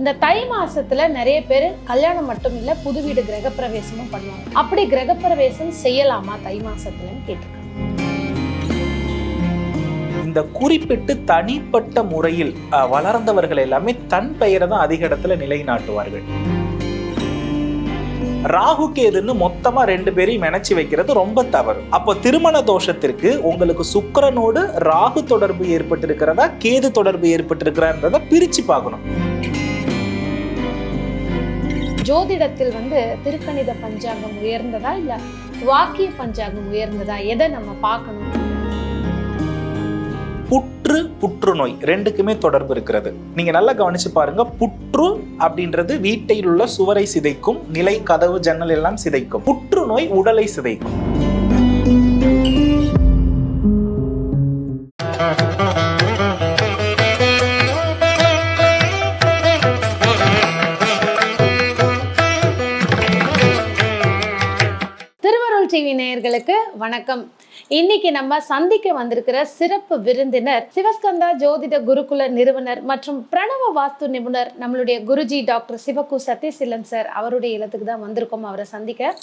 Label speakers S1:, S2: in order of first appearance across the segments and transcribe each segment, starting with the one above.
S1: இந்த தை மாசத்துல நிறைய பேர் கல்யாணம் மட்டும் இல்ல புது வீடு கிரகப்பிரவேசமும் பண்ணுவாங்க. அப்படி கிரகப்பிரவேசம் செய்யலாமா தை மாசத்துலன்னு கேட்டிருக்காங்க.
S2: இந்த குறிப்பிட்டு தனிப்பட்ட முறையில் வளர்ந்தவர்கள் எல்லாமே தன் பெயரை தான் அதிக இடத்துல நிலைநாட்டுவார்கள். ராகு கேதுன்னு மொத்தமா ரெண்டு பேரையும் நினைச்சு வைக்கிறது ரொம்ப தவறு. அப்போ திருமண தோஷத்திற்கு உங்களுக்கு சுக்கரனோடு ராகு தொடர்பு ஏற்பட்டிருக்கிறதா கேது தொடர்பு ஏற்பட்டிருக்கிறான்றத பிரிச்சு பார்க்கணும்.
S1: ஜோதிடத்தில் வந்து திருக்கணித பஞ்சாங்கம் உயர்ந்ததா இல்ல வாக்கிய பஞ்சாங்கம் உயர்ந்ததா? எதை நம்ம பார்க்கணும்?
S2: புற்று புற்றுநோய் ரெண்டுக்குமே தொடர்பு இருக்கிறது. நீங்க நல்லா கவனிச்சு பாருங்க. புற்று அப்படின்றது வீட்டில் உள்ள சுவரை சிதைக்கும் நிலை கதவு ஜன்னல் எல்லாம் சிதைக்கும். புற்றுநோய் உடலை சிதைக்கும்.
S1: வணக்கம். இன்னைக்கு நம்ம சந்திக்க வந்திருக்கிற சிறப்பு விருந்தினர் சிவஸ்கந்தா ஜோதிட குருகுல நிறுவனர் மற்றும் பிரணவ வாஸ்து நிபுணர் நம்மளுடைய குருஜி டாக்டர் சிவகு சத்யசீலன் சார் அவருடைய இல்லத்துக்கு தான் வந்திருக்கோம். அவரை சந்திக்க.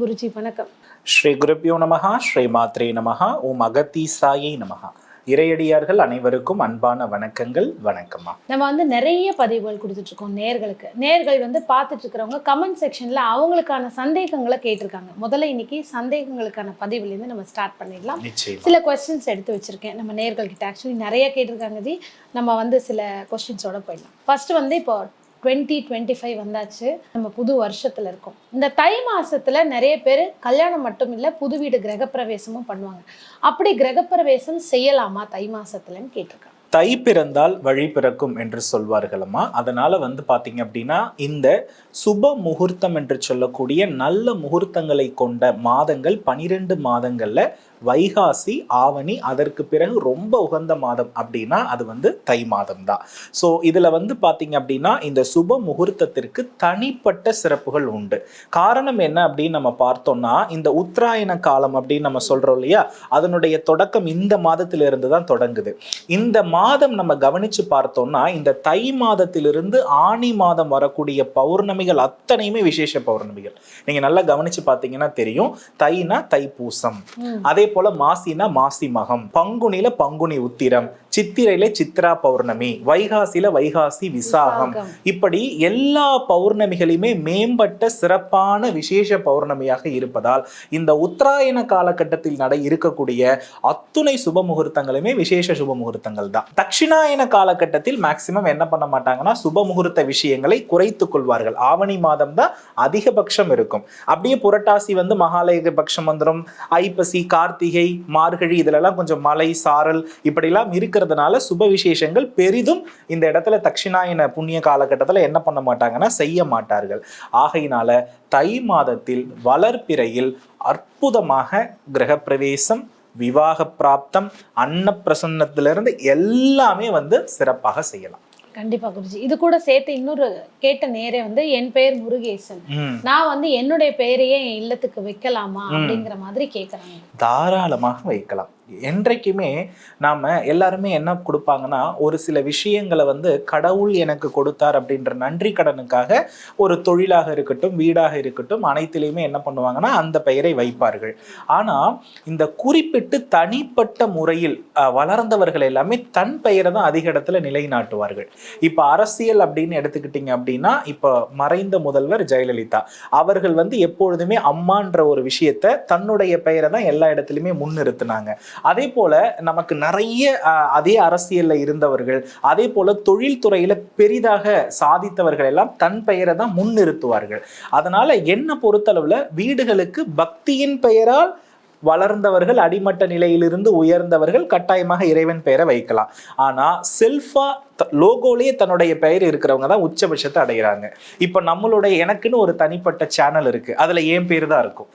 S1: குருஜி வணக்கம்.
S2: ஸ்ரீ குருப்பியோ நமகா ஸ்ரீ மாத்ரே நமகா ஓம் அகத்தீசாயை நமகா இறையடியார்கள் அனைவருக்கும் அன்பான வணக்கங்கள். வணக்கம்மா.
S1: நம்ம வந்து நிறைய பதிவுகள் கொடுத்துட்டு இருக்கோம் நேர்களுக்கு. நேர்கள் வந்து பார்த்துட்டு இருக்கிறவங்க கமெண்ட் செக்ஷன்ல அவங்களுக்கான சந்தேகங்களை கேட்டிருக்காங்க. முதல்ல இன்னைக்கு சந்தேகங்களுக்கான பதிவுலேருந்து நம்ம ஸ்டார்ட் பண்ணிடலாம். சில கொஸ்டின்ஸ் எடுத்து வச்சிருக்கேன். நம்ம நேர்கள் கிட்ட ஆக்சுவலி நிறைய கேட்டிருக்காங்க நம்ம வந்து சில கொஸ்டின்ஸோட போயிடலாம். ஃபர்ஸ்ட் வந்து இப்போ டுவெண்ட்டி டுவெண்ட்டி ஃபைவ் வந்தாச்சு. நம்ம புது வருஷத்தில் இருக்கோம். இந்த தை மாதத்தில் நிறைய பேர் கல்யாணம் மட்டும் இல்லை புது வீடு கிரகப்பிரவேசமும் பண்ணுவாங்க. அப்படி கிரகப்பிரவேசம் செய்யலாமா தை மாதத்துலன்னு கேட்டிருக்காங்க.
S2: தை பிறந்தால் வழி பிறக்கும் என்று சொல்வார்களம்மா அதனால வந்து பாத்தீங்க அப்படின்னா இந்த சுப முகூர்த்தம் என்று சொல்லக்கூடிய நல்ல முகூர்த்தங்களை கொண்ட மாதங்கள் பனிரெண்டு மாதங்கள்ல வைகாசி ஆவணி அதற்கு பிறகு ரொம்ப உகந்த மாதம் அப்படின்னா அது வந்து தை மாதம் தான் ஸோ இதுல வந்து பாத்தீங்க அப்படின்னா இந்த சுப முகூர்த்தத்திற்கு தனிப்பட்ட சிறப்புகள் உண்டு. காரணம் என்ன அப்படின்னு நம்ம பார்த்தோம்னா இந்த உத்தராயண காலம் அப்படின்னு நம்ம சொல்றோம் இல்லையா அதனுடைய தொடக்கம் இந்த மாதத்திலிருந்து தான் தொடங்குது. இந்த மா மாதம் நம்ம கவனிச்சு பார்த்தோம்னா இந்த தை மாதத்திலிருந்து ஆணி மாதம் வரக்கூடிய பௌர்ணமிகள் அத்தனையுமே விசேஷ பௌர்ணமிகள். நீங்க நல்லா கவனிச்சு பார்த்தீங்கன்னா தெரியும். தைனா தைப்பூசம்.
S1: ம்.
S2: அதே போல மாசினா மாசி மகம். பங்குனில பங்குனி உத்திரம். சித்திரையில சித்ரா பௌர்ணமி. வைகாசில வைகாசி விசாகம். இப்படி எல்லா பௌர்ணமிகளுமே மேம்பட்ட சிறப்பான விசேஷ பௌர்ணமியாக இருப்பதால் இந்த உத்தராயண காலகட்டத்தில் நட இருக்கக்கூடிய அத்துணை சுப முகூர்த்தங்களுமே விசேஷ சுப முகூர்த்தங்கள் தான். தட்சிணாயன காலகட்டத்தில் மேக்சிமம் என்ன பண்ண மாட்டாங்கன்னா சுப முகூர்த்த விஷயங்களை குறைத்துக் கொள்வார்கள். ஆவணி மாதம் தான் அதிகபட்சம் இருக்கும். அப்படியே புரட்டாசி வந்து மகாலய பட்சம் வந்துடும் ஐப்பசி கார்த்திகை மார்கழி இதுலலாம் கொஞ்சம் மலை சாரல் இப்படிலாம் இருக்கிறதுனால சுப விசேஷங்கள் பெரிதும் இந்த இடத்துல தட்சிணாயன புண்ணிய காலகட்டத்தில் என்ன பண்ண மாட்டாங்கன்னா செய்ய மாட்டார்கள். ஆகையினால தை மாதத்தில் வளர்ப்பிறையில் அற்புதமாக கிரகப்பிரவேசம் விவாக பிராப்தம் அன்னப்பிரசன்னத்திலிருந்து எல்லாமே வந்து சிறப்பாக செய்யலாம்.
S1: கண்டிப்பா குருஜி. இது கூட சேர்த்து இன்னொரு கேட்ட நேரே வந்து என் பெயர் முருகேசன். நான் வந்து என்னுடைய பெயரையே என் இல்லத்துக்கு வைக்கலாமா அப்படிங்கிற மாதிரி கேக்குறாங்க.
S2: தாராளமாக வைக்கலாம். என்றைக்குமே நாம் எல்லாருமே என்ன கொடுப்பாங்கன்னா ஒரு சில விஷயங்களை வந்து கடவுள் எனக்கு கொடுத்தார் அப்படின்ற நன்றி கடனுக்காக ஒரு தொழிலாக இருக்கட்டும் வீடாக இருக்கட்டும் அனைத்திலையுமே என்ன பண்ணுவாங்கன்னா அந்த பெயரை வைப்பார்கள். ஆனால் இந்த குறிப்பிட்டு தனிப்பட்ட முறையில் வளர்ந்தவர்கள் எல்லாமே தன் பெயரை தான் அதிக இடத்துல நிலைநாட்டுவார்கள். இப்போ அரசியல் அப்படின்னு எடுத்துக்கிட்டிங்க அப்படின்னா இப்போ மறைந்த முதல்வர் ஜெயலலிதா. அவர்கள் வந்து எப்பொழுதுமே அம்மான்ற ஒரு விஷயத்தை தன்னுடைய பெயரை தான் எல்லா இடத்துலையுமே முன்னிறுத்தினாங்க. அதே போல நமக்கு நிறைய அஹ், அதே அரசியல்ல இருந்தவர்கள் அதே போல தொழில்துறையில பெரிதாக சாதித்தவர்கள் எல்லாம் தன் பெயரை தான் முன்னிறுத்துவார்கள். அதனால என்ன பொறுத்தளவுல வீடுகளுக்கு பக்தியின் பெயரால் வளர்ந்தவர்கள் அடிமட்ட நிலையிலிருந்து உயர்ந்தவர்கள் கட்டாயமாக இறைவன் பெயரை வைக்கலாம். ஆனா செல்ஃபா லோகோலயே தன்னுடைய பெயர் இருக்கிறவங்க தான் உச்சபட்சத்தை அடைகிறாங்க. இப்ப நம்மளுடைய எனக்குன்னு ஒரு தனிப்பட்ட சேனல் இருக்கு. அதுல என் பேர் தான் இருக்கும்.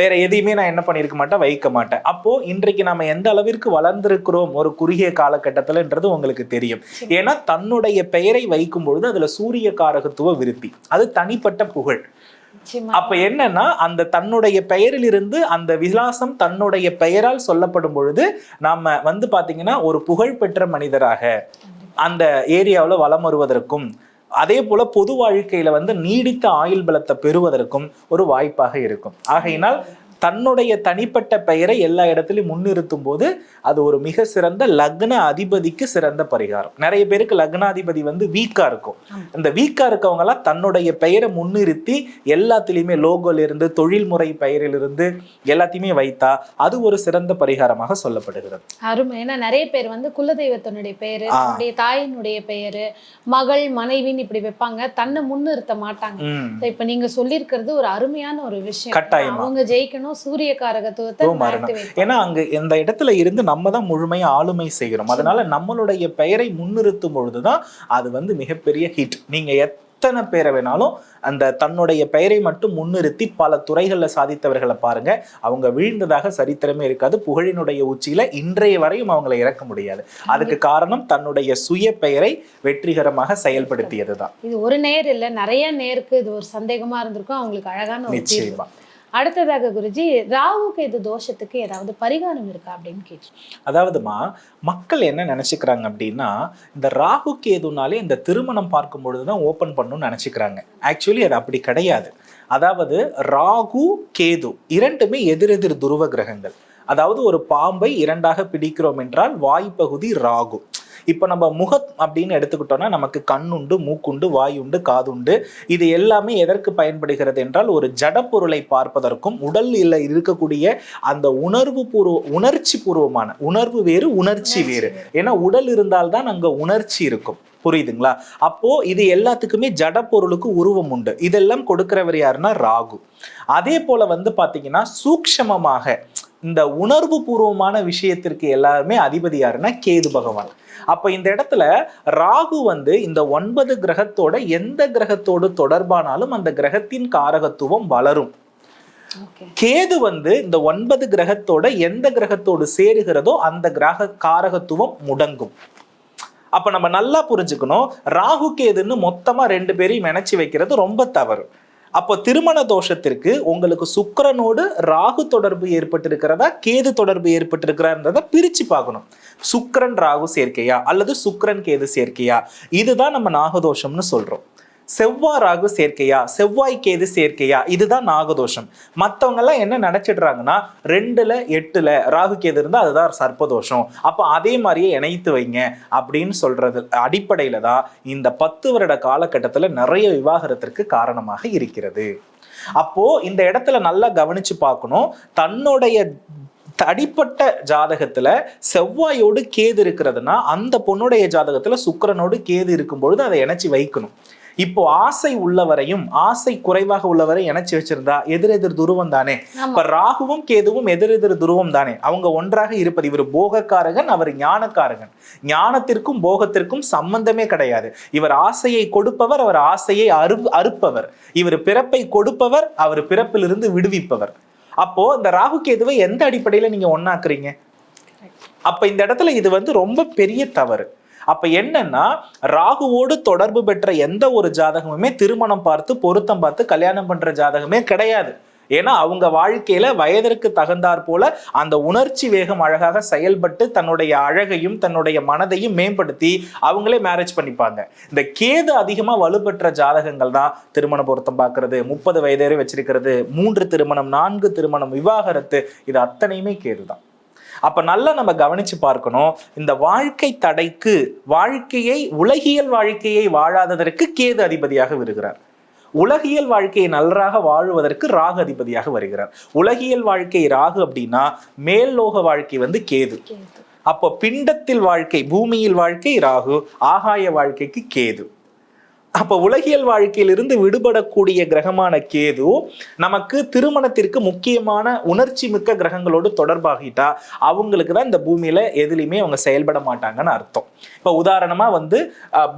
S2: வேற எதையுமே நான் என்ன பண்ணிருக்க மாட்டேன் வைக்க மாட்டேன். அப்போ இன்றைக்கு நம்ம எந்த அளவிற்கு வளர்ந்திருக்கிறோம் ஒரு குறுகிய காலகட்டத்தில்ன்றது உங்களுக்கு தெரியும். ஏன்னா தன்னுடைய பெயரை வைக்கும் பொழுது அதுல சூரிய காரகத்துவ விருத்தி. அது தனிப்பட்ட புகழ். அப்ப என்னன்னா அந்த தன்னுடைய பெயரிலிருந்து அந்த விலாசம் தன்னுடைய பெயரால் சொல்லப்படும் பொழுது நாம வந்து பாத்தீங்கன்னா ஒரு புகழ் பெற்ற மனிதராக அந்த ஏரியாவுல வலம் வருவதற்கும் அதே போல பொது வாழ்க்கையில வந்து நீடித்த ஆயுள் பலத்தை பெறுவதற்கும் ஒரு வாய்ப்பாக இருக்கும். ஆகையினால் தன்னுடைய தனிப்பட்ட பெயரை எல்லா இடத்துலையும் முன்னிறுத்தும் போது அது ஒரு மிக சிறந்த லக்ன அதிபதிக்கு சிறந்த பரிகாரம். நிறைய பேருக்கு லக்னாதிபதி வந்து வீக்கா இருக்கும். இந்த வீக்கா இருக்கவங்க எல்லாம் தன்னுடைய பெயரை முன்னிறுத்தி எல்லாத்துலேயுமே லோகோல இருந்து தொழில்முறை பெயரிலிருந்து எல்லாத்தையுமே வைத்தா அது ஒரு சிறந்த பரிகாரமாக சொல்லப்படுகிறது.
S1: அருமை. ஏன்னா நிறைய பேர் வந்து குலதெய்வத்தினுடைய பெயரு. தன்னுடைய தாயினுடைய பெயரு மகள் மனைவின்னு இப்படி வைப்பாங்க. தன்னை முன்னிறுத்த மாட்டாங்க. இப்ப நீங்க சொல்லியிருக்கிறது ஒரு அருமையான ஒரு விஷயம்.
S2: கட்டாயமா.
S1: அவங்க ஜெயிக்கணும் சூரிய காரகத்துவத்தை activate
S2: ஏன்னா அங்க இந்த இடத்துல இருந்து நம்ம தான் முழுமையா ஆளுமை செய்கிறோம். அதனால நம்மளுடைய பெயரை முன்னிறுத்தும் பொழுதுதான் அது வந்து மிகப்பெரிய ஹிட் நீங்க எத்தனை பேரை வேணாலும் அந்த தன்னுடைய பெயரை மட்டும் முன்னிறுத்தி பல துறைகள்ல சாதித்தவர்களை பாருங்க. அவங்க வீழ்ந்ததாக சரித்திரமே இருக்காது. புகழினுடைய உச்சியில இன்றைய வரையும் அவங்களை இறக்க முடியாது. அதுக்கு காரணம் தன்னுடைய சுய பெயரை வெற்றிகரமாக செயல்படுத்தியதுதான்.
S1: இது ஒரு நேர் இல்ல நிறைய நேருக்கு இது ஒரு சந்தேகமா இருந்திருக்கும். அவங்களுக்கு அழகான
S2: நிச்சயமா.
S1: அடுத்ததாக குருஜி ராகு கேது தோஷத்துக்கு ஏதாவது பரிகாரம் இருக்கா அப்படின்னு கேட்டு
S2: அதாவதுமா மக்கள் என்ன நினைச்சுக்கிறாங்க அப்படின்னா இந்த ராகு கேதுனாலே இந்த திருமணம் பார்க்கும் பொழுது தான் ஓப்பன் பண்ணணும்னு நினைச்சுக்கிறாங்க. ஆக்சுவலி அது அப்படி கிடையாது. அதாவது ராகு கேது இரண்டுமே எதிரெதிர் துருவ கிரகங்கள். அதாவது ஒரு பாம்பை இரண்டாக பிடிக்கிறோம் என்றால் வாய்ப்பகுதி ராகு. இப்போ நம்ம முகம் அப்படின்னு எடுத்துக்கிட்டோம்னா நமக்கு கண்ணுண்டு மூக்குண்டு வாயுண்டு காதுண்டு இது எல்லாமே எதற்கு பயன்படுகிறது என்றால் ஒரு ஜடப்பொருளை பார்ப்பதற்கும் உடலில் இருக்கக்கூடிய அந்த உணர்வு பூர்வ உணர்ச்சி பூர்வமான உணர்வு வேறு உணர்ச்சி வேறு. ஏன்னா உடல் இருந்தால்தான் அங்க உணர்ச்சி இருக்கும். புரியுதுங்களா? அப்போ இது எல்லாத்துக்குமே ஜட பொருளுக்கு உருவம் உண்டு. இதெல்லாம் கொடுக்கிறவர் யாருன்னா ராகு. அதே போல வந்து பாத்தீங்கன்னா சூக்ஷமமாக இந்த உணர்வு பூர்வமான விஷயத்திற்கு எல்லாருமே அதிபதி யாருன்னா கேது பகவான். அப்ப இந்த இடத்துல ராகு வந்து இந்த ஒன்பது கிரகத்தோட எந்த கிரகத்தோடு தொடர்பானாலும் அந்த கிரகத்தின் காரகத்துவம் வளரும். கேது வந்து இந்த ஒன்பது கிரகத்தோட எந்த கிரகத்தோடு சேருகிறதோ அந்த கிரக காரகத்துவம் முடங்கும். அப்ப நம்ம நல்லா புரிஞ்சுக்கணும் ராகு கேதுன்னு மொத்தமா ரெண்டு பேரையும் இணைச்சி வைக்கிறது ரொம்ப தவறு. அப்போ திருமண தோஷத்திற்கு உங்களுக்கு சுக்கரனோடு ராகு தொடர்பு ஏற்பட்டிருக்கிறதா கேது தொடர்பு ஏற்பட்டிருக்கிறான்றதை பிரிச்சு பார்க்கணும். சுக்கரன் ராகு சேர்க்கையா அல்லது சுக்கரன் கேது சேர்க்கையா? இதுதான் நம்ம நாகதோஷம்னு சொல்றோம். செவ்வாய் ராகு சேர்க்கையா? செவ்வாய் கேது சேர்க்கையா? இதுதான் நாகதோஷம். மத்தவங்க எல்லாம் என்ன நினைச்சிடுறாங்கன்னா ரெண்டுல எட்டுல ராகு கேது இருந்தால் அதுதான் சர்ப்பதோஷம். அப்போ அதே மாதிரியே இணைத்து வைங்க அப்படின்னு சொல்றது அடிப்படையில தான் இந்த பத்து வருட காலகட்டத்துல நிறைய விவாகரத்திற்கு காரணமாக இருக்கிறது. அப்போ இந்த இடத்துல நல்லா கவனிச்சு பார்க்கணும். தன்னுடைய தடிப்பட்ட ஜாதகத்துல செவ்வாயோடு கேது இருக்கிறதுனா அந்த பொண்ணுடைய ஜாதகத்துல சுக்கிரனோடு கேது இருக்கும் பொழுது அதை இணைச்சி வைக்கணும். இப்போ ஆசை உள்ளவரையும் ஆசை குறைவாக உள்ளவரை இணைச்சு வச்சிருந்தா எதிரெதிர் துருவம் தானே? இப்ப ராகுவும் கேதுவும் எதிரெதிர் துருவம் தானே? அவங்க ஒன்றாக இருப்பது இவர் போகக்காரகன் அவர் ஞானக்காரகன். ஞானத்திற்கும் போகத்திற்கும் சம்பந்தமே கிடையாது. இவர் ஆசையை கொடுப்பவர் அவர் ஆசையை அறு அறுப்பவர். இவர் பிறப்பை கொடுப்பவர் அவர் பிறப்பிலிருந்து விடுவிப்பவர். அப்போ இந்த ராகு கேதுவை எந்த அடிப்படையில நீங்க ஒண்ணாக்குறீங்க? அப்ப இந்த இடத்துல இது வந்து ரொம்ப பெரிய தவறு. அப்ப என்னன்னா ராகுவோடு தொடர்பு பெற்ற எந்த ஒரு ஜாதகமுமே திருமணம் பார்த்து பொருத்தம் பார்த்து கல்யாணம் பண்ற ஜாதகமே கிடையாது. ஏன்னா அவங்க வாழ்க்கையில வயதிற்கு தகுந்தாற் போல அந்த உணர்ச்சி வேகம் அழகாக செயல்பட்டு தன்னுடைய அழகையும் தன்னுடைய மனதையும் மேம்படுத்தி அவங்களே மேரேஜ் பண்ணிப்பாங்க. இந்த கேது அதிகமா வலுப்பெற்ற ஜாதகங்கள் தான் திருமண பொருத்தம் பார்க்கிறது முப்பது வயதேறி வச்சிருக்கிறது மூன்று திருமணம் நான்கு திருமணம் விவாகரத்து இது அத்தனையுமே கேது தான் அப்ப நல்லா நம்ம கவனிச்சு பார்க்கணும். இந்த வாழ்க்கை தடைக்கு வாழ்க்கையை உலகியல் வாழ்க்கையை வாழாததற்கு கேது அதிபதியாக வருகிறார். உலகியல் வாழ்க்கையை நன்றாக வாழுவதற்கு ராகு அதிபதியாக வருகிறார். உலகியல் வாழ்க்கை ராகு அப்படின்னா மேல்லோக வாழ்க்கை வந்து கேது. அப்போ பிண்டத்தில் வாழ்க்கை பூமியில் வாழ்க்கை ராகு ஆகாய வாழ்க்கைக்கு கேது. அப்ப உலகியல் வாழ்க்கையிலிருந்து விடுபடக்கூடிய கிரகமான கேது நமக்கு திருமணத்திற்கு முக்கியமான உணர்ச்சி மிக்க கிரகங்களோடு தொடர்பாகிட்டா அவங்களுக்கு தான் இந்த பூமியில எதுலையுமே அவங்க செயல்பட மாட்டாங்கன்னு அர்த்தம். இப்ப உதாரணமா வந்து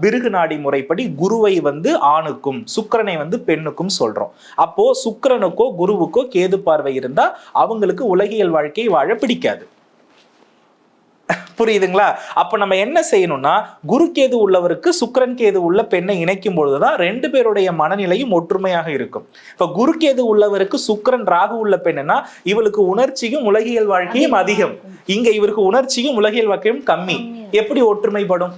S2: பிருகு நாடி முறைப்படி குருவை வந்து ஆணுக்கும் சுக்கரனை வந்து பெண்ணுக்கும் சொல்றோம். அப்போ சுக்கரனுக்கோ குருவுக்கோ கேது பார்வை இருந்தா அவங்களுக்கு உலகியல் வாழ்க்கை வாழ பிடிக்காது. புரியுதுங்களா? அப்ப நம்ம என்ன செய்யணும்னா குரு கேது உள்ளவருக்கு சுக்கிரன் கேது உள்ள பெண்ணை இணைக்கும் பொழுதுதான் ரெண்டு பேருடைய மனநிலையும் ஒற்றுமையாக இருக்கும். இப்ப குரு கேது உள்ளவருக்கு சுக்கிரன் ராகு உள்ள பெண்ணுனா இவளுக்கு உணர்ச்சியும் உலகியல் வாழ்க்கையும் அதிகம். இங்க இவருக்கு உணர்ச்சியும் உலகியல் வாழ்க்கையும் கம்மி. எப்படி ஒற்றுமைப்படும்?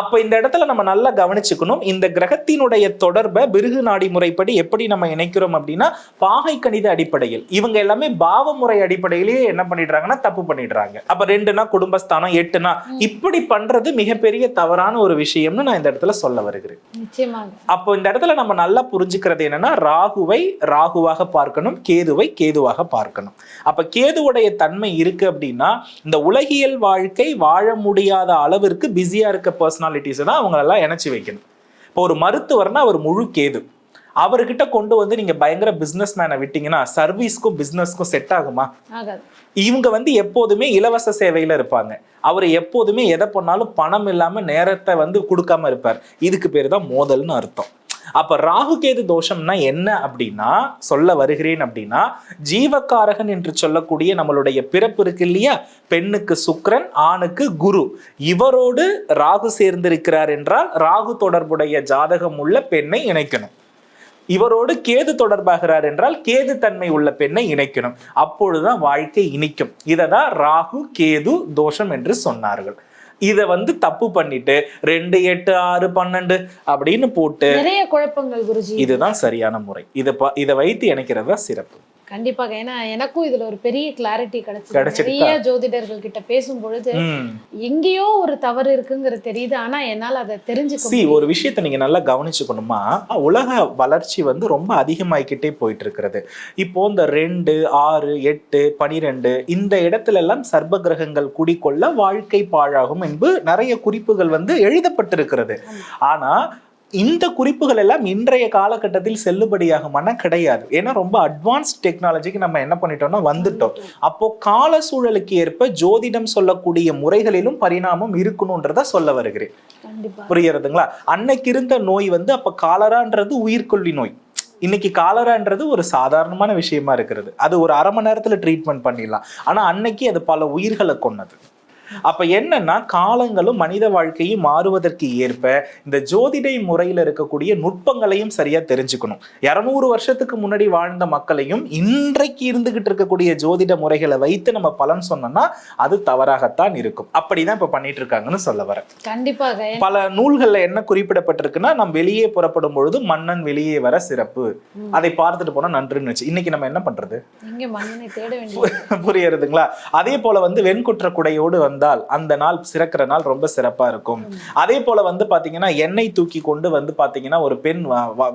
S2: அப்ப இந்த இடத்துல நம்ம நல்லா கவனிச்சுக்கணும். இந்த கிரகத்தினுடைய தொடர்பை பிருகு நாடி முறைப்படி எப்படி நம்ம இணைக்கிறோம் அப்படின்னா பாகை கணித அடிப்படையில். இவங்க எல்லாமே பாவ முறை அடிப்படையிலேயே என்ன பண்ணிடுறாங்கன்னா தப்பு பண்ணிடுறாங்க. அப்ப ரெண்டுனா குடும்பஸ்தானம் எட்டுனா இப்படி பண்றது மிகப்பெரிய தவறான ஒரு விஷயம்னு நான் இந்த இடத்துல சொல்ல வருகிறேன். அப்போ இந்த இடத்துல நம்ம நல்லா புரிஞ்சுக்கிறது என்னன்னா ராகுவை ராகுவாக பார்க்கணும் கேதுவை கேதுவாக பார்க்கணும். அப்ப கேதுவுடைய தன்மை இருக்கு அப்படின்னா இந்த உலகியல் வாழ்க்கை வாழ முடியாத அளவிற்கு பிஸியா இருக்க பர்சனாலிட்டிஸ் தான் அவங்களெல்லாம் இணைச்சு வைக்கணும். இப்போ ஒரு மருத்துவர்னா அவர் முழு கேது. அவர்கிட்ட கொண்டு வந்து நீங்க பயங்கர பிசினஸ் மேனை விட்டீங்கன்னா சர்வீஸ்க்கும் பிசினஸ்க்கும் செட் ஆகுமா? இவங்க வந்து எப்போதுமே இலவச சேவையில இருப்பாங்க. அவர் எப்போதுமே எதை பண்ணாலும் பணம் இல்லாம நேரத்தை வந்து கொடுக்காம இருப்பார். இதுக்கு பேர் தான் மோதல்னு அர்த்தம். அப்ப ராகு கேது தோஷம்னா என்ன அப்படின்னா சொல்ல வருகிறேன் அப்படின்னா ஜீவக்காரகன் என்று சொல்லக்கூடிய நம்மளுடைய பிறப்பு இருக்கு இல்லையா? பெண்ணுக்கு சுக்ரன் ஆணுக்கு குரு. இவரோடு ராகு சேர்ந்திருக்கிறார் என்றால் ராகு தொடர்புடைய ஜாதகம் உள்ள பெண்ணை இணைக்கணும். இவரோடு கேது தொடர்பாகிறார் என்றால் கேது தன்மை உள்ள பெண்ணை இணைக்கணும். அப்பொழுதுதான் வாழ்க்கை இனிக்கும். இதை தான் ராகு கேது தோஷம் என்று சொன்னார்கள். இதை வந்து தப்பு பண்ணிட்டு ரெண்டு எட்டு ஆறு பன்னெண்டு அப்படின்னு போட்டு
S1: நிறைய குழப்பங்கள் குருஜி.
S2: இதுதான் சரியான முறை. இதை இதை வைத்து இணைக்கிறது தான் சிறப்பு.
S1: கண்டிப்பாக. ஏன்னா எனக்கும் இதுல ஒரு பெரிய கிளாரிட்டி
S2: கிடைச்சிருக்கா?
S1: நிறைய ஜோதிடர்கள் கிட்ட பேசும் பொழுது
S2: ம்.
S1: எங்கேயோ ஒரு தவறு இருக்குங்கிறது தெரியுது. ஆனா என்னால அதை தெரிஞ்சுக்க
S2: சி. ஒரு விஷயத்தை நீங்க நல்லா கவனிச்சுக்கணுமா? உலக வளர்ச்சி வந்து ரொம்ப அதிகமாயிக்கிட்டே போயிட்டு இருக்கிறது இப்போ இந்த ரெண்டு ஆறு எட்டு பனிரெண்டு இந்த இடத்துல எல்லாம் சர்ப்ப கிரகங்கள் குடிக்கொள்ள வாழ்க்கை பாழாகும் என்பது நிறைய குறிப்புகள் வந்து எழுதப்பட்டிருக்கிறது. ஆனா இந்த குறிப்புகள் எல்லாம் இன்றைய காலகட்டத்தில் செல்லுபடியாகுமானா கிடையாது. ஏன்னா ரொம்ப அட்வான்ஸ் டெக்னாலஜிக்கு நம்ம என்ன பண்ணிட்டோம்னா வந்துட்டோம். அப்போ கால சூழலுக்கு ஏற்ப ஜோதிடம் சொல்லக்கூடிய முறைகளிலும் பரிணாமம் இருக்கணும்ன்றத சொல்ல வருகிறேன். புரியுறதுங்களா அன்னைக்கு இருந்த நோய் வந்து அப்ப காலரான்றது உயிர்கொல்லி நோய். இன்னைக்கு காலரான்றது ஒரு சாதாரணமான விஷயமா இருக்கிறது. அது ஒரு அரை மணி நேரத்துல ட்ரீட்மெண்ட் பண்ணிடலாம். ஆனா அன்னைக்கு அது பல உயிர்களை கொன்னது. அப்ப என்னன்னா காலங்களும் மனித வாழ்க்கையும் மாறுவதற்கு ஏற்ப இந்த ஜோதிட முறையில இருக்கக்கூடிய நுட்பங்களையும் சரியா தெரிஞ்சுக்கணும். இருநூறு வருஷத்துக்கு முன்னாடி வாழ்ந்த மக்களையும் இன்றைக்கு இருந்துகிட்டு இருக்கக்கூடிய ஜோதிட முறைகளை வைத்து நம்ம பலன் சொன்னோம்னா அது தவறாகத்தான் இருக்கும். அப்படிதான் இப்ப பண்ணிட்டு இருக்காங்கன்னு சொல்ல வரேன்.
S1: கண்டிப்பாக.
S2: பல நூல்கள்ல என்ன குறிப்பிடப்பட்டிருக்குன்னா நாம் வெளியே புறப்படும் பொழுது மன்னன் வெளியே வர சிறப்பு. அதை பார்த்துட்டு போனா நன்றுன்னு வச்சு இன்னைக்கு நம்ம என்ன பண்றது? புரியுறதுங்களா? அதே போல வந்து வெண்குற்ற குடையோடு வந்தால் அந்த நாள் சிறக்கிற நாள் ரொம்ப சிறப்பா இருக்கும். அதே போல வந்து பாத்தீங்கன்னா எண்ணெய் தூக்கி கொண்டு வந்து பாத்தீங்கன்னா ஒரு பெண்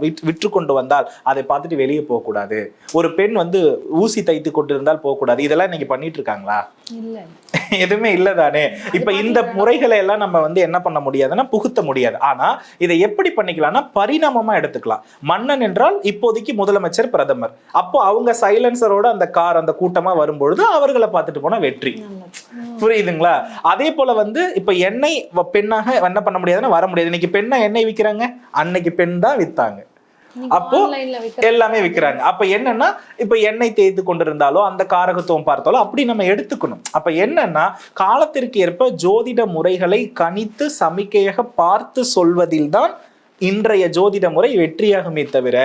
S2: விற்று- கொண்டு வந்தால் அதை பார்த்துட்டு வெளியே போக கூடாது ஒரு பெண் வந்து ஊசி தைத்து கொண்டு இருந்தால் போக கூடாது இதெல்லாம் இன்னைக்கு பண்ணிட்டு இருக்காங்களா
S1: இல்ல.
S2: எதுவுமே இல்லதானே? இப்ப இந்த முறைகளை எல்லாம் நம்ம வந்து என்ன பண்ண முடியாதுன்னா புகுத்த முடியாது. ஆனா இதை எப்படி பண்ணிக்கலாம்னா பரிணாமமா எடுத்துக்கலாம். மன்னன் என்றால் இப்போதைக்கு முதலமைச்சர் பிரதமர். அப்போ அவங்க சைலன்சரோட அந்த கார் அந்த கூட்டமா வரும்பொழுது அவர்களை பார்த்துட்டு போனா வெற்றி. புரியுதுங்களா? அதே போல வந்து இப்ப எண்ணெய் பெண்ணாக என்ன பண்ண முடியாதுன்னா வர முடியாது. இன்னைக்கு பெண்ணா எண்ணெய் விக்கிறாங்க? அன்னைக்கு பெண் தான் வித்தாங்க. அப்போ எல்லாமே விக்கிறாங்க. அப்ப என்னன்னா இப்ப எண்ணெய் தேய்த்து கொண்டிருந்தாலோ அந்த காரகத்துவம் பார்த்தாலோ அப்படி நம்ம எடுத்துக்கணும். அப்ப என்னன்னா காலத்திற்கு ஏற்ப ஜோதிட முறைகளை கணித்து சமிக்கையாக பார்த்து சொல்வதில்தான் இன்றைய ஜோதிட முறை வெற்றியாகுமே தவிர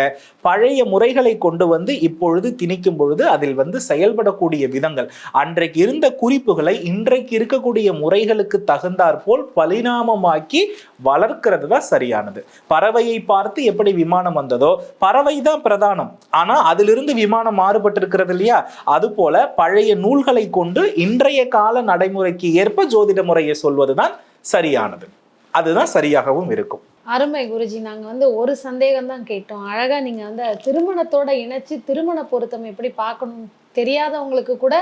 S2: பழைய முறைகளை கொண்டு வந்து இப்பொழுது திணிக்கும் பொழுது அதில் வந்து செயல்படக்கூடிய விதங்கள். அன்றைக்கு இருந்த குறிப்புகளை இன்றைக்கு இருக்கக்கூடிய முறைகளுக்கு தகுந்தாற்போல் பரிணாமமாக்கி வளர்க்கிறது தான் சரியானது. பறவையை பார்த்து எப்படி விமானம் வந்ததோ பறவை தான் பிரதானம். ஆனால் அதிலிருந்து விமானம் மாறுபட்டிருக்கிறது இல்லையா? அதுபோல பழைய நூல்களை கொண்டு இன்றைய கால நடைமுறைக்கு ஏற்ப ஜோதிட முறையை சொல்வதுதான் சரியானது. அதுதான் சரியாகவும் இருக்கும்.
S1: அருமை குருஜி நாங்க வந்து ஒரு சந்தேகம் தான் கேட்டோம். அழகா நீங்க வந்து திருமணத்தோட இணைச்சு திருமண பொருத்தம் எப்படி பார்க்கணும் தெரியாதவங்களுக்கு கூட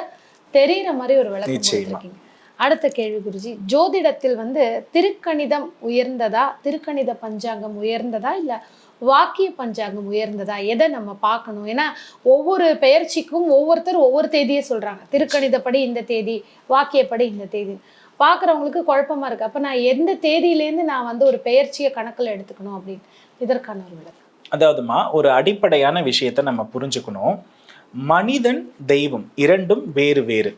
S1: தெரியற மாதிரி ஒரு விளக்கம். கொடுத்திருக்கீங்க. அடுத்த கேள்வி குருஜி ஜோதிடத்தில் வந்து திருக்கணிதம் உயர்ந்ததா திருக்கணித பஞ்சாங்கம் உயர்ந்ததா இல்ல வாக்கிய பஞ்சாங்கம் உயர்ந்ததா? எதை நம்ம பார்க்கணும்? ஏன்னா ஒவ்வொரு பெயர்ச்சிக்கும் ஒவ்வொருத்தர் ஒவ்வொரு தேதியை சொல்றாங்க. திருக்கணிதப்படி இந்த தேதி வாக்கியப்படி இந்த தேதி. பார்க்குறவங்களுக்கு குழப்பமாக இருக்குது அப்போ நான் எந்த தேதியிலேருந்து நான் வந்து ஒரு பெயர்ச்சியை கணக்கில் எடுத்துக்கணும் அப்படின்னு இதற்கான ஒரு விளக்கம்.
S2: அதாவதுமா ஒரு அடிப்படையான விஷயத்தை நம்ம புரிஞ்சுக்கணும். மனிதன் தெய்வம் இரண்டும் வேறு வேறு.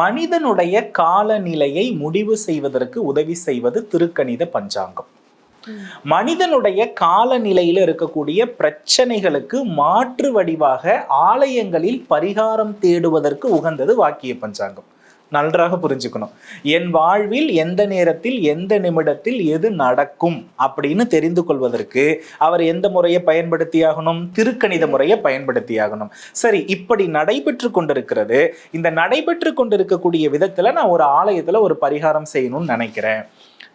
S2: மனிதனுடைய காலநிலையை முடிவு செய்வதற்கு உதவி செய்வது திருக்கணித பஞ்சாங்கம். மனிதனுடைய காலநிலையில இருக்கக்கூடிய பிரச்சனைகளுக்கு மாற்று வடிவாக ஆலயங்களில் பரிகாரம் தேடுவதற்கு உகந்தது வாக்கிய பஞ்சாங்கம். நன்றாக புரிஞ்சுக்கணும். என் வாழ்வில் எந்த நேரத்தில் எந்த நிமிடத்தில் எது நடக்கும் அப்படின்னு தெரிந்து கொள்வதற்கு அவர் எந்த முறையை பயன்படுத்தியாகணும் திருக்கணித முறையை பயன்படுத்தியாகணும் சரி இப்படி நடைபெற்று கொண்டிருக்கிறது. இந்த நடைபெற்று கொண்டிருக்கக்கூடிய விதத்துல நான் ஒரு ஆலயத்துல ஒரு பரிகாரம் செய்யணும்னு நினைக்கிறேன்.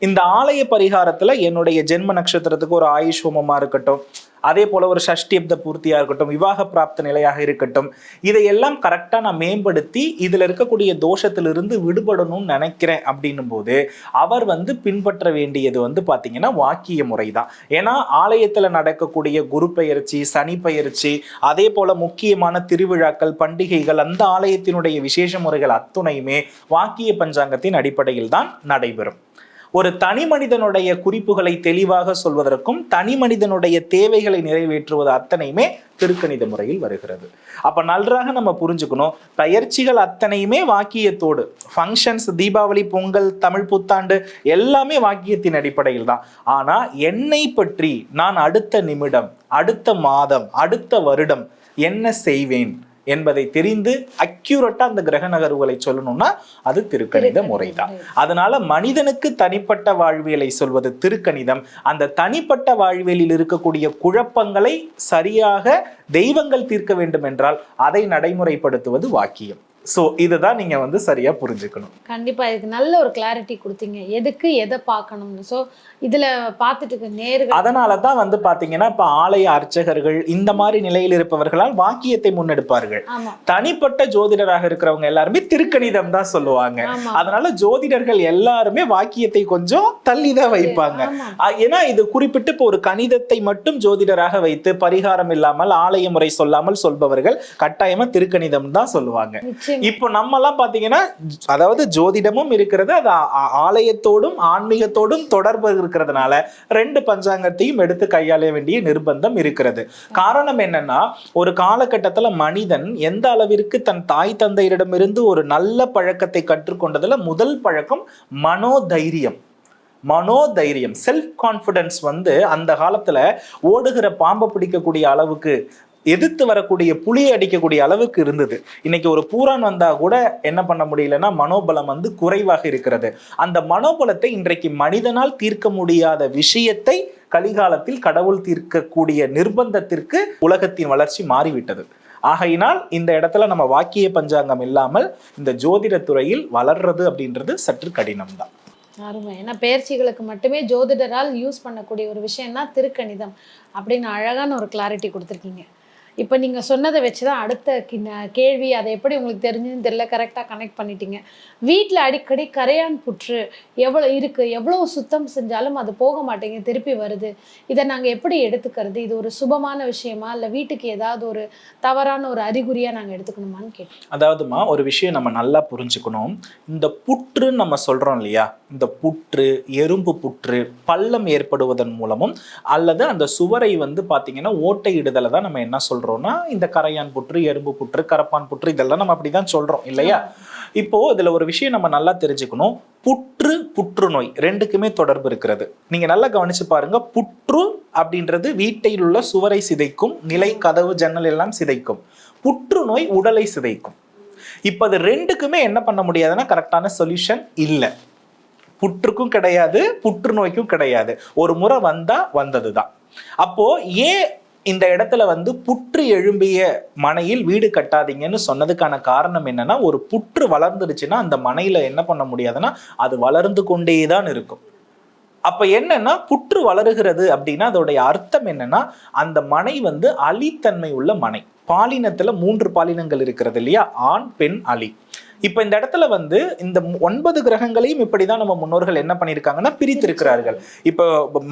S2: இந்த ஆலய பரிகாரத்துல என்னுடைய ஜென்ம நட்சத்திரத்துக்கு ஒரு ஆயுஷ் ஹோமமா இருக்கட்டும் அதே போல ஒரு சஷ்டியப்த பூர்த்தியா இருக்கட்டும் விவாக பிராப்த நிலையாக இருக்கட்டும் இதையெல்லாம் கரெக்டா நான் மேம்படுத்தி இதுல இருக்கக்கூடிய தோஷத்திலிருந்து விடுபடணும்னு நினைக்கிறேன் அப்படின்னும் போது அவர் வந்து பின்பற்ற வேண்டியது வந்து பாத்தீங்கன்னா வாக்கிய முறை தான் ஏன்னா ஆலயத்துல நடக்கக்கூடிய குரு பெயர்ச்சி சனி பயிற்சி அதே போல முக்கியமான திருவிழாக்கள் பண்டிகைகள் அந்த ஆலயத்தினுடைய விசேஷ முறைகள் அத்துணையுமே வாக்கிய பஞ்சாங்கத்தின் அடிப்படையில் தான் நடைபெறும். ஒரு தனி மனிதனுடைய குறிப்புகளை தெளிவாக சொல்வதற்கும் தனி மனிதனுடைய தேவைகளை நிறைவேற்றுவது அத்தனையுமே திருக்கணித முறையில் வருகிறது. அப்ப நன்றாக நம்ம புரிஞ்சுக்கணும் பயிற்சிகள் அத்தனையுமே வாக்கியத்தோடு ஃபங்க்ஷன்ஸ் தீபாவளி பொங்கல் தமிழ் புத்தாண்டு எல்லாமே வாக்கியத்தின் அடிப்படையில் தான். ஆனா என்னை பற்றி நான் அடுத்த நிமிடம் அடுத்த மாதம் அடுத்த வருடம் என்ன செய்வேன்? என்பதை தெரிந்து அக்யூரட்டா அந்த கிரக நகர்வுகளை சொல்லணும்னா அது திருக்கணித முறைதான். அதனால மனிதனுக்கு தனிப்பட்ட வாழ்வியலை சொல்வது திருக்கணிதம். அந்த தனிப்பட்ட வாழ்வியலில் இருக்கக்கூடிய குழப்பங்களை சரியாக தெய்வங்கள் தீர்க்க வேண்டும் என்றால் அதை நடைமுறைப்படுத்துவது வாக்கியம். சோ இதுதான் நீங்க வந்து சரியா புரிஞ்சுக்கணும்.
S1: கண்டிப்பா இதுக்கு நல்ல ஒரு கிளாரிட்டி கொடுத்தீங்க. எதுக்கு எதை பார்க்கணும்னு. ஸோ இதுல பார்த்துட்டு நேர்கள்
S2: அதனால தான் வந்து பாத்தீங்கன்னா இப்ப ஆலய அர்ச்சகர்கள் இந்த மாதிரி நிலையில் இருப்பவர்களால் வாக்கியத்தை முன்னெடுப்பார்கள். தனிப்பட்ட ஜோதிடராக இருக்கிறவங்க எல்லாருமே திருக்கணிதம் தான் சொல்லுவாங்க. அதனால ஜோதிடர்கள் எல்லாருமே வாக்கியத்தை கொஞ்சம் தள்ளி தான் வைப்பாங்க. ஏன்னா இது குறிப்பிட்டு இப்போ ஒரு கணிதத்தை மட்டும் ஜோதிடராக வைத்து பரிகாரம் இல்லாமல் ஆலய முறை சொல்லாமல் சொல்பவர்கள் கட்டாயமா திருக்கணிதம் தான் சொல்லுவாங்க. இப்போ நம்ம எல்லாம் பாத்தீங்கன்னா அதாவது ஜோதிடமும் இருக்கிறது அது ஆ- ஆலயத்தோடும் ஆன்மீகத்தோடும் தொடர்பு இருக்கிறதுனால ரெண்டு பஞ்சாங்கத்தையும் எடுத்து கையாள வேண்டிய நிர்பந்தம் இருக்கிறது. காரணம் என்னன்னா ஒரு காலகட்டத்துல மனிதன் எந்த அளவிற்கு தன் தாய் தந்தையரிடமிருந்து ஒரு நல்ல பழக்கத்தை கற்றுக்கொண்டதுல முதல் பழக்கம் மனோதைரியம். மனோதைரியம் செல்ஃப் கான்ஃபிடன்ஸ் வந்து அந்த காலத்துல ஓடுகிற பாம்பை பிடிக்கக்கூடிய அளவுக்கு எதிர்த்து வரக்கூடிய புலியை அடிக்கக்கூடிய அளவுக்கு இருந்தது. இன்னைக்கு ஒரு பூரான் வந்தா கூட என்ன பண்ண முடியலன்னா மனோபலம் வந்து குறைவாக இருக்கிறது. அந்த மனோபலத்தை இன்றைக்கு மனிதனால் தீர்க்க முடியாத விஷயத்தை கலிகாலத்தில் கடவுள் தீர்க்கக்கூடிய நிர்பந்தத்திற்கு உலகத்தின் வளர்ச்சி மாறிவிட்டது. ஆகையினால் இந்த இடத்துல நம்ம வாக்கிய பஞ்சாங்கம் இல்லாமல் இந்த ஜோதிட துறையில் வளர்றது அப்படின்றது சற்று கடினம்தான்.
S1: அருமை. ஏன்னா பயிற்சிகளுக்கு மட்டுமே ஜோதிடரால் யூஸ் பண்ணக்கூடிய ஒரு விஷயம்னா திருக்கணிதம் அப்படின்னு அழகான ஒரு கிளாரிட்டி கொடுத்துருக்கீங்க. இப்போ நீங்கள் சொன்னதை வச்சு தான் அடுத்த கிண்ண- கேள்வி அதை எப்படி உங்களுக்கு தெரிஞ்சுன்னு தெரியல கரெக்டாக கனெக்ட் பண்ணிட்டீங்க. வீட்டில் அடிக்கடி கரையான் புற்று எவ்வளோ இருக்குது எவ்வளோ சுத்தம் செஞ்சாலும் அது போக மாட்டேங்குது திருப்பி வருது. இதை நாங்கள் எப்படி எடுத்துக்கிறது? இது ஒரு சுபமான விஷயமா? இல்லை வீட்டுக்கு ஏதாவது ஒரு தவறான ஒரு அறிகுறியாக நாங்கள் எடுத்துக்கணுமான்னு கேட்டோம்
S2: அதாவதுமா ஒரு விஷயம் நம்ம நல்லா புரிஞ்சுக்கணும். இந்த புற்றுன்னு நம்ம சொல்கிறோம் இல்லையா? இந்த புற்று எறும்பு புற்று பள்ளம் ஏற்படுவதன் மூலமும் அல்லது அந்த சுவரை வந்து பார்த்தீங்கன்னா ஓட்டை இடுதலை தான் நம்ம என்ன சொல்றோம்னா இந்த கரையான் புற்று எறும்பு புற்று கரப்பான் புற்று இதெல்லாம் நம்ம அப்படிதான் சொல்றோம் இல்லையா? இப்போ இதுல ஒரு விஷயம் நம்ம நல்லா தெரிஞ்சுக்கணும். புற்று புற்றுநோய் ரெண்டுக்குமே தொடர்பு இருக்கிறது. நீங்க நல்லா கவனிச்சு பாருங்க. புற்று அப்படின்றது வீட்டில் உள்ள சுவரை சிதைக்கும் நிலை கதவு ஜன்னல் எல்லாம் சிதைக்கும். புற்றுநோய் உடலை சிதைக்கும். இப்போ அது ரெண்டுக்குமே என்ன பண்ண முடியாதுன்னா கரெக்டான சொல்யூஷன் இல்லை. புற்றுக்கும் கிடையாது புற்றுநோய்க்கும் கிடையாது. ஒரு முறை வந்தா வந்ததுதான். அப்போ ஏன் இந்த இடத்துல வந்து புற்று எழும்பிய மனையில் வீடு கட்டாதீங்கன்னு சொன்னதுக்கான காரணம் என்னன்னா ஒரு புற்று வளர்ந்துருச்சுன்னா அந்த மனையில என்ன பண்ண முடியாதுன்னா அது வளர்ந்து கொண்டே தான் இருக்கும். அப்ப என்னன்னா புற்று வளருகிறது அப்படின்னா அதோடைய அர்த்தம் என்னன்னா அந்த மனை வந்து அலித்தன்மை உள்ள மனை. பாலினத்துல மூன்று பாலினங்கள் இருக்கிறது இல்லையா? ஆண் பெண் அலி இப்போ இந்த இடத்துல வந்து இந்த ஒன்பது கிரகங்களையும் இப்படிதான் நம்ம முன்னோர்கள் என்ன பண்ணியிருக்காங்கன்னா பிரித்திருக்கிறார்கள். இப்போ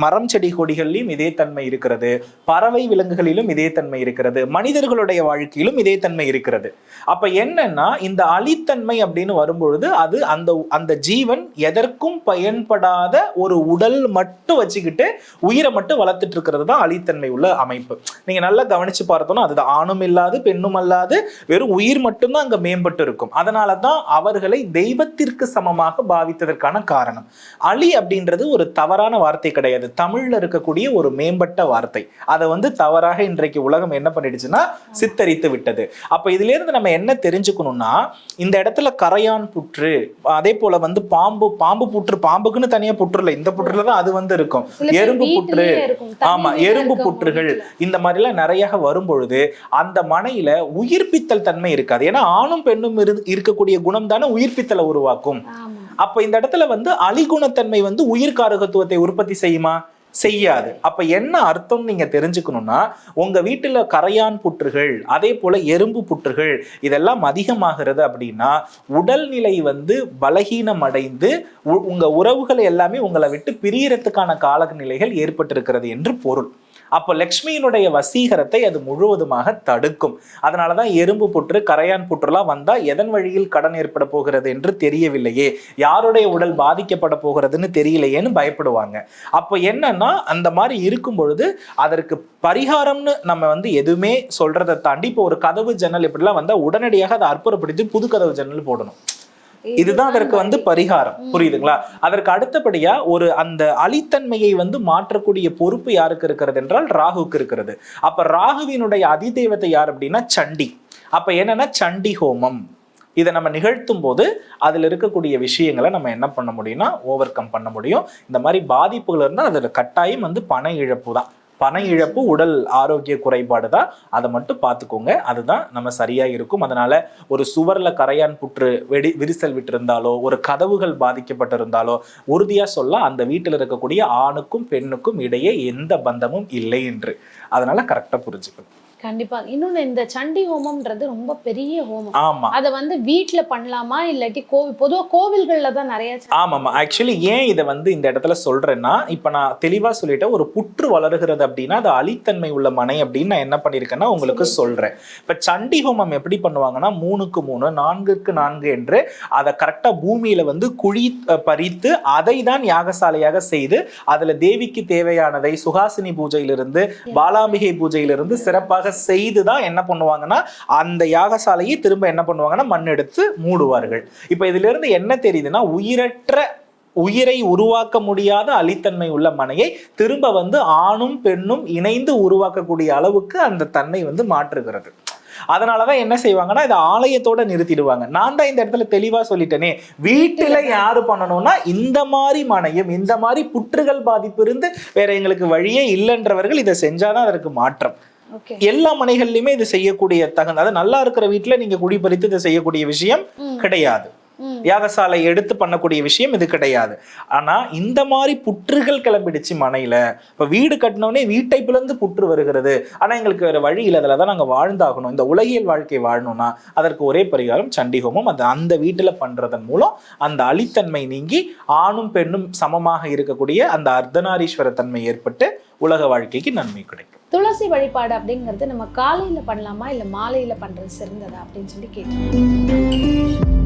S2: மரம் செடி கொடிகளிலும் இதே தன்மை இருக்கிறது. பறவை விலங்குகளிலும் இதே தன்மை இருக்கிறது. மனிதர்களுடைய வாழ்க்கையிலும் இதே தன்மை இருக்கிறது. அப்ப என்னன்னா இந்த அழித்தன்மை அப்படின்னு வரும்பொழுது அது அந்த அந்த ஜீவன் எதற்கும் பயன்படாத ஒரு உடல் மட்டும் வச்சுக்கிட்டு உயிரை மட்டும் வளர்த்துட்டு இருக்கிறது தான் அழித்தன்மை உள்ள அமைப்பு. நீங்க நல்லா கவனிச்சு பார்த்தோம்னா அதுதான் ஆணும் இல்லாது பெண்ணும் அல்லாது வெறும் உயிர் மட்டும்தான் அங்க மேம்பட்டு இருக்கும். அதனால அதான் அவர்களை தெய்வத்திற்கு சமமாக பாவித்ததற்கான காரணம். அலி அப்படின்றது ஒரு தவறான வார்த்தை கிடையாது. தமிழ்ல இருக்கக்கூடிய ஒரு மேம்பட்ட வார்த்தை. அதை வந்து தவறாக இன்றைக்கு உலகம் என்ன பண்ணிடுச்சுன்னா சித்தரித்து விட்டது. அப்ப இதுல இருந்து நம்ம என்ன தெரிஞ்சுக்கணும்னா இந்த இடத்துல கரையான் புற்று அதே போல வந்து பாம்பு பாம்பு புற்று பாம்புக்குன்னு தனியா புற்று இல்லை. இந்த புற்றுல தான் அது வந்து இருக்கும். எறும்பு புற்று. ஆமா எறும்பு புற்றுகள். இந்த மாதிரிலாம் நிறைய வரும் பொழுது அந்த மனையில உயிர்ப்பித்தல் தன்மை இருக்காது. ஏன்னா ஆணும் பெண்ணும் இரு- இருக்கக்கூடிய குணம் தானே உயிர்ப்பித்தலை உருவாக்கும். அப்ப இந்த இடத்துல வந்து அலிகுணத்தன்மை வந்து உயிர்காரகத்துவத்தை உற்பத்தி செய்யுமா? செய்யாது. அப்ப என்ன அர்த்தம் நீங்க தெரிஞ்சுக்கணும்னா உங்க வீட்டுல கரையான் புற்றுகள் அதே போல எறும்பு புற்றுகள் இதெல்லாம் அதிகமாகிறது அப்படின்னா உடல்நிலை வந்து பலகீனம் அடைந்து உங்க உறவுகள் எல்லாமே உங்களை விட்டு பிரியறதுக்கான காலநிலைகள் ஏற்பட்டிருக்கிறது என்று பொருள். அப்போ லக்ஷ்மியினுடைய வசீகரத்தை அது முழுவதுமாக தடுக்கும். அதனாலதான் எறும்பு புற்று கரையான் புற்றுலாம் வந்தால் எதன் வழியில் கடன் ஏற்பட போகிறது என்று தெரியவில்லையே. யாருடைய உடல் பாதிக்கப்பட போகிறதுன்னு தெரியலையேன்னு பயப்படுவாங்க. அப்போ என்னன்னா அந்த மாதிரி இருக்கும் பொழுது அதற்கு பரிகாரம்னு நம்ம வந்து எதுவுமே சொல்றதை தாண்டி இப்போ ஒரு கதவு ஜன்னல் இப்படிலாம் வந்தால் உடனடியாக அதை அற்புறப்படுத்தி புது கதவு ஜன்னல் போடணும். இதுதான் அதற்கு வந்து பரிகாரம். புரியுதுங்களா? அதற்கு அடுத்தபடியா ஒரு அந்த அலித்தன்மையை வந்து மாற்றக்கூடிய பொறுப்பு யாருக்கு இருக்கிறது என்றால் ராகுக்கு இருக்கிறது. அப்ப ராகுவினுடைய அதிதெய்வத்தை யார் அப்படின்னா சண்டி. அப்ப என்னன்னா சண்டி ஹோமம். இதை நம்ம நிகழ்த்தும் போது அதில் இருக்கக்கூடிய விஷயங்களை நம்ம என்ன பண்ண முடியும்னா ஓவர் கம் பண்ண முடியும். இந்த மாதிரி பாதிப்புகள் இருந்தால் அதில் கட்டாயம் வந்து பண இழப்பு தான் பண இழப்பு உடல் ஆரோக்கிய குறைபாடு தான். அதை மட்டும் பார்த்துக்கோங்க. அதுதான் நம்ம சரியாக இருக்கும். அதனால ஒரு சுவரில் கரையான் புற்று வெடி விரிசல் விட்டிருந்தாலோ ஒரு கதவுகள் பாதிக்கப்பட்டிருந்தாலோ உறுதியாக சொல்ல அந்த வீட்டில் இருக்கக்கூடிய ஆணுக்கும் பெண்ணுக்கும் இடையே எந்த பந்தமும் இல்லை என்று. அதனால கரெக்டாக புரிஞ்சுக்கணும்.
S1: கண்டிப்பா. இன்னொன்னு இந்த சண்டி ஹோமம்ன்றது ரொம்ப பெரிய ஹோமம்.
S2: ஆமா.
S1: அத வந்து வீட்ல பண்ணலாமா இல்லாட்டி கோவில் பொதுவா கோவில்கள்ல தான் நிறைய
S2: ஆமாம்மா. ஆக்சுவலி ஏன் இதை வந்து இந்த இடத்துல சொல்றேன்னா இப்போ நான் தெளிவா சொல்லிட்டேன் ஒரு புற்று வளருகிறது அப்படின்னா அது அலித்தன்மை உள்ள மனை அப்படின்னு நான் என்ன பண்ணியிருக்கேன்னா உங்களுக்கு சொல்றேன். இப்போ சண்டி ஹோமம் எப்படி பண்ணுவாங்கன்னா மூணுக்கு மூணு நான்குக்கு நான்கு என்று அதை கரெக்டாக பூமியில வந்து குழி பறித்து அதை தான் யாகசாலையாக செய்து அதுல தேவிக்கு தேவையானதை சுகாசினி பூஜையிலிருந்து பாலாம்பிகை பூஜையிலிருந்து சிறப்பாக செய்து தான் என்ன பண்ணுவாங்கன்னா அந்த யாகசாலையை திரும்ப என்ன பண்ணுவாங்கன்னா மண் எடுத்து மூடுவார்கள். இப்போ இதுல இருந்து என்ன தெரியுதுன்னா உயிரற்ற உயிரை உருவாக்க முடியாத அலித்தன்மை உள்ள மனையை திரும்ப வந்து ஆணும் பெண்ணும் இணைந்து உருவாக்கக்கூடிய அளவுக்கு அந்த தன்மை வந்து மாற்றுகிறது. அதனாலதான் என்ன செய்வாங்கன்னா இதை ஆலயத்தோட நிறுத்திடுவாங்க. நான் தான் இந்த இடத்துல தெளிவா சொல்லிட்டேனே வீட்டுல யாரு பண்ணணும்னா இந்த மாதிரி மனையும் இந்த மாதிரி புற்றுகள் பாதிப்பு இருந்து வேற எங்களுக்கு வழியே இல்லைன்றவர்கள் இதை செஞ்சாதான் அதற்கு மாற்றம். எல்லா மனைகள்லையுமே இது செய்யக்கூடிய தகுந்த அதாவது நல்லா இருக்கிற வீட்டுல நீங்க குடிபறித்து இதை செய்யக்கூடிய விஷயம் கிடையாது. யாகசாலை எடுத்து பண்ணக்கூடிய விஷயம் இது கிடையாது. ஆனா இந்த மாதிரி புற்றுகள் கிளம்பிடுச்சு மனையில. இப்ப வீடு கட்டினோடனே வீட்டை பிளந்து புற்று வருகிறது. ஆனா எங்களுக்கு வேற வழி இல்லை. அதில் தான் நாங்க வாழ்ந்தாகணும். இந்த உலகியல் வாழ்க்கை வாழணும்னா அதற்கு ஒரே பரிகாரம் சண்டிகோமம் அது அந்த வீட்டுல பண்றதன் மூலம் அந்த அலித்தன்மை நீங்கி ஆணும் பெண்ணும் சமமாக இருக்கக்கூடிய அந்த அர்த்தநாரீஸ்வர தன்மை ஏற்பட்டு உலக வாழ்க்கைக்கு நன்மை கிடைக்கும்.
S1: துளசி வழிபாடு அப்படிங்கிறது நம்ம காலையில பண்ணலாமா? இல்ல மாலையில பண்றது சிறந்ததா? அப்படின்னு சொல்லி கேட்டேன்